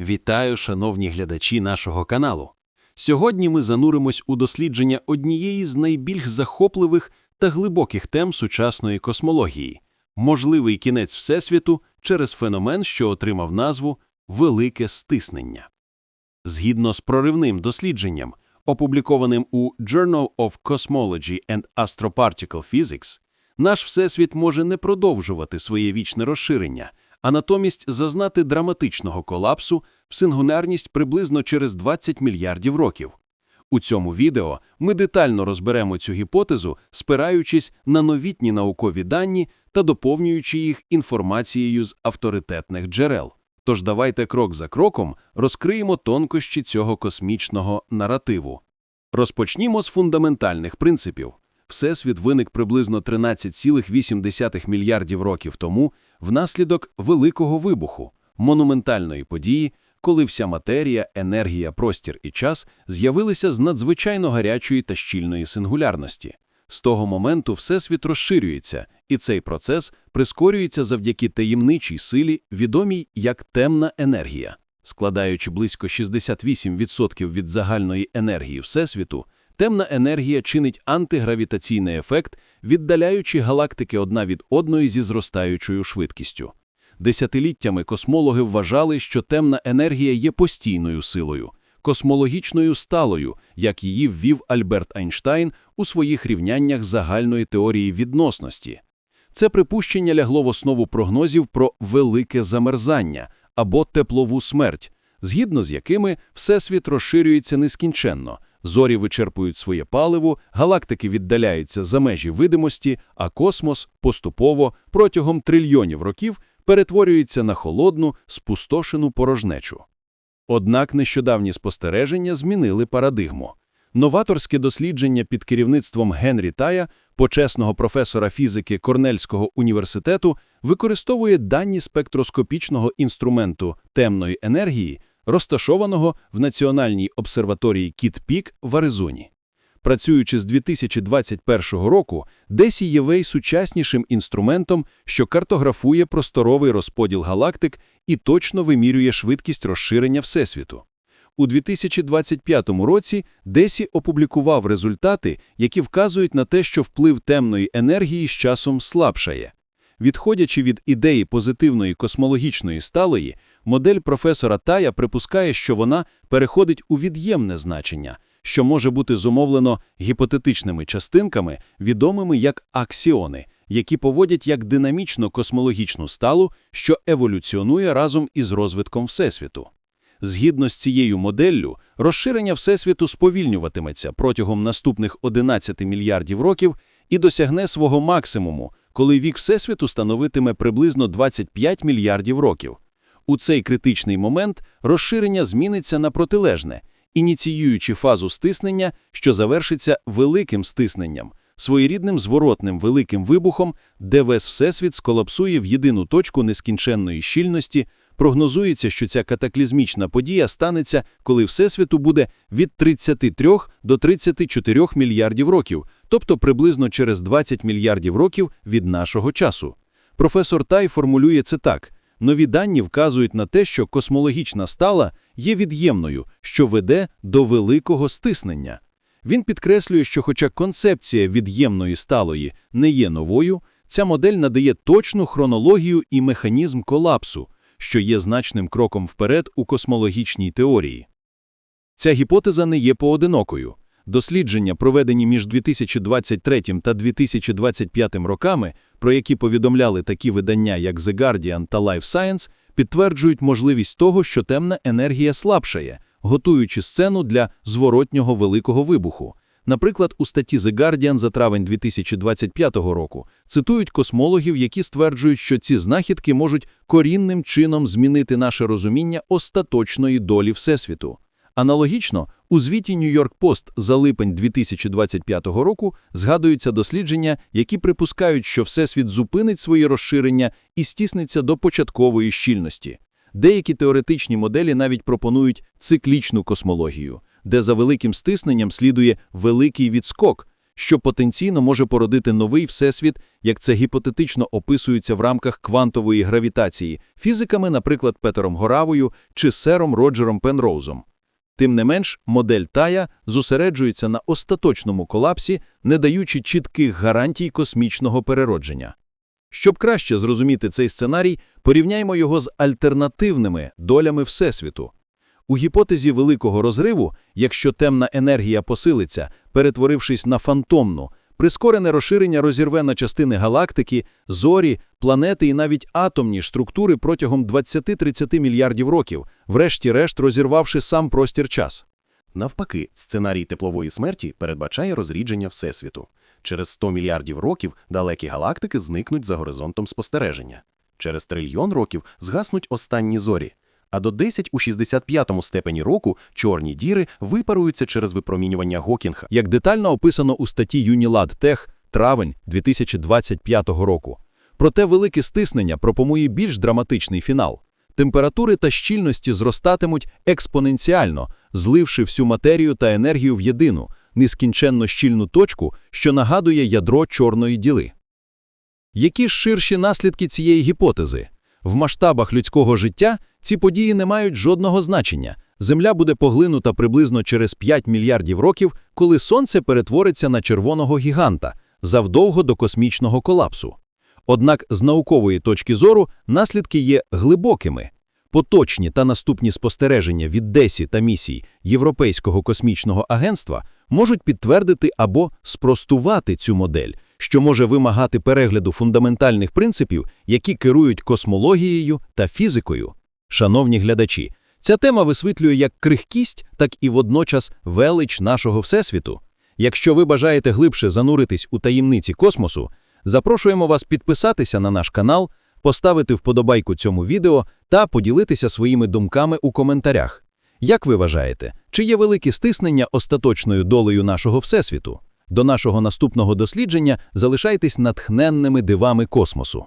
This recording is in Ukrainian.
Вітаю, шановні глядачі нашого каналу. Сьогодні ми зануримось у дослідження однієї з найбільш захопливих та глибоких тем сучасної космології можливий кінець Всесвіту через феномен, що отримав назву велике стиснення. Згідно з проривним дослідженням, опублікованим у Journal of Cosmology and Astroparticle Physics, наш Всесвіт може не продовжувати своє вічне розширення, а натомість зазнати драматичного колапсу в сингулярність приблизно через 20 мільярдів років. У цьому відео ми детально розберемо цю гіпотезу, спираючись на новітні наукові дані та доповнюючи їх інформацією з авторитетних джерел. Тож давайте крок за кроком розкриємо тонкощі цього космічного наративу. Розпочнімо з фундаментальних принципів. Всесвіт виник приблизно 13,8 мільярдів років тому внаслідок Великого вибуху, монументальної події, коли вся матерія, енергія, простір і час з'явилися з надзвичайно гарячої та щільної сингулярності. З того моменту Всесвіт розширюється, і цей процес прискорюється завдяки таємничій силі, відомій як темна енергія. Складаючи близько 68% від загальної енергії Всесвіту, темна енергія чинить антигравітаційний ефект, віддаляючи галактики одна від одної зі зростаючою швидкістю. Десятиліттями космологи вважали, що темна енергія є постійною силою, космологічною сталою, як її ввів Альберт Айнштайн у своїх рівняннях загальної теорії відносності. Це припущення лягло в основу прогнозів про велике замерзання або теплову смерть, згідно з якими Всесвіт розширюється нескінченно, зорі вичерпують своє паливо, галактики віддаляються за межі видимості, а космос поступово протягом трильйонів років перетворюється на холодну, спустошену порожнечу. Однак нещодавні спостереження змінили парадигму. Новаторське дослідження під керівництвом Генрі Тая, почесного професора фізики Корнельського університету, використовує дані спектроскопічного інструменту темної енергії, розташованого в Національній обсерваторії Кіт-Пік в Аризоні. Працюючи з 2021 року, Десі є сучаснішим інструментом, що картографує просторовий розподіл галактик і точно вимірює швидкість розширення Всесвіту. У 2025 році Десі опублікував результати, які вказують на те, що вплив темної енергії з часом слабшає. Відходячи від ідеї позитивної космологічної сталої, модель професора Тая припускає, що вона переходить у від'ємне значення, що може бути зумовлено гіпотетичними частинками, відомими як аксіони, які поводять як динамічно космологічну сталу, що еволюціонує разом із розвитком Всесвіту. Згідно з цією моделлю, розширення Всесвіту сповільнюватиметься протягом наступних 11 мільярдів років і досягне свого максимуму, коли вік Всесвіту становитиме приблизно 25 мільярдів років. У цей критичний момент розширення зміниться на протилежне, ініціюючи фазу стиснення, що завершиться великим стисненням, своєрідним зворотним великим вибухом, де весь Всесвіт сколапсує в єдину точку нескінченної щільності, Прогнозується, що ця катаклізмічна подія станеться, коли Всесвіту буде від 33 до 34 мільярдів років, тобто приблизно через 20 мільярдів років від нашого часу. Професор Тай формулює це так: нові дані вказують на те, що космологічна стала є від'ємною, що веде до великого стиснення. Він підкреслює, що, хоча концепція від'ємної сталої не є новою, ця модель надає точну хронологію і механізм колапсу що є значним кроком вперед у космологічній теорії. Ця гіпотеза не є поодинокою. Дослідження, проведені між 2023 та 2025 роками, про які повідомляли такі видання, як The Guardian та Life Science, підтверджують можливість того, що темна енергія слабшає, готуючи сцену для зворотнього великого вибуху. Наприклад, у статті The Guardian за травень 2025 року цитують космологів, які стверджують, що ці знахідки можуть корінним чином змінити наше розуміння остаточної долі Всесвіту. Аналогічно, у звіті York Post за липень 2025 року згадуються дослідження, які припускають, що Всесвіт зупинить свої розширення і стісниться до початкової щільності. Деякі теоретичні моделі навіть пропонують циклічну космологію де за великим стисненням слідує великий відскок, що потенційно може породити новий всесвіт, як це гіпотетично описується в рамках квантової гравітації, фізиками, наприклад, Петером Горавою чи сером Роджером Пенроузом. Тим не менш, модель Тая зосереджується на остаточному колапсі, не даючи чітких гарантій космічного переродження. Щоб краще зрозуміти цей сценарій, порівняймо його з альтернативними долями Всесвіту. У гіпотезі великого розриву, якщо темна енергія посилиться, перетворившись на фантомну, прискорене розширення розірве на частини галактики, зорі, планети і навіть атомні структури протягом 20-30 мільярдів років, врешті-решт розірвавши сам простір-час. Навпаки, сценарій теплової смерті передбачає розрідження Всесвіту. Через 100 мільярдів років далекі галактики зникнуть за горизонтом спостереження. Через трильйон років згаснуть останні зорі. А до 10 у 65-му степені року чорні діри випаруються через випромінювання Гокінга. як детально описано у статті Unilad Tech травень 2025 року. Проте велике стиснення пропонує більш драматичний фінал. Температури та щільності зростатимуть експоненціально, зливши всю матерію та енергію в єдину, нескінченно щільну точку, що нагадує ядро чорної діли. Які ж ширші наслідки цієї гіпотези? В масштабах людського життя ці події не мають жодного значення. Земля буде поглинута приблизно через 5 мільярдів років, коли Сонце перетвориться на червоного гіганта, завдовго до космічного колапсу. Однак з наукової точки зору наслідки є глибокими. Поточні та наступні спостереження від ДЕСІ та місій Європейського космічного агентства можуть підтвердити або спростувати цю модель, що може вимагати перегляду фундаментальних принципів, які керують космологією та фізикою. Шановні глядачі, ця тема висвітлює як крихкість, так і водночас велич нашого Всесвіту. Якщо ви бажаєте глибше зануритись у таємниці космосу, запрошуємо вас підписатися на наш канал, поставити вподобайку цьому відео та поділитися своїми думками у коментарях. Як ви вважаєте, чи є велике стиснення остаточною долею нашого Всесвіту? До нашого наступного дослідження залишайтесь натхненними дивами космосу.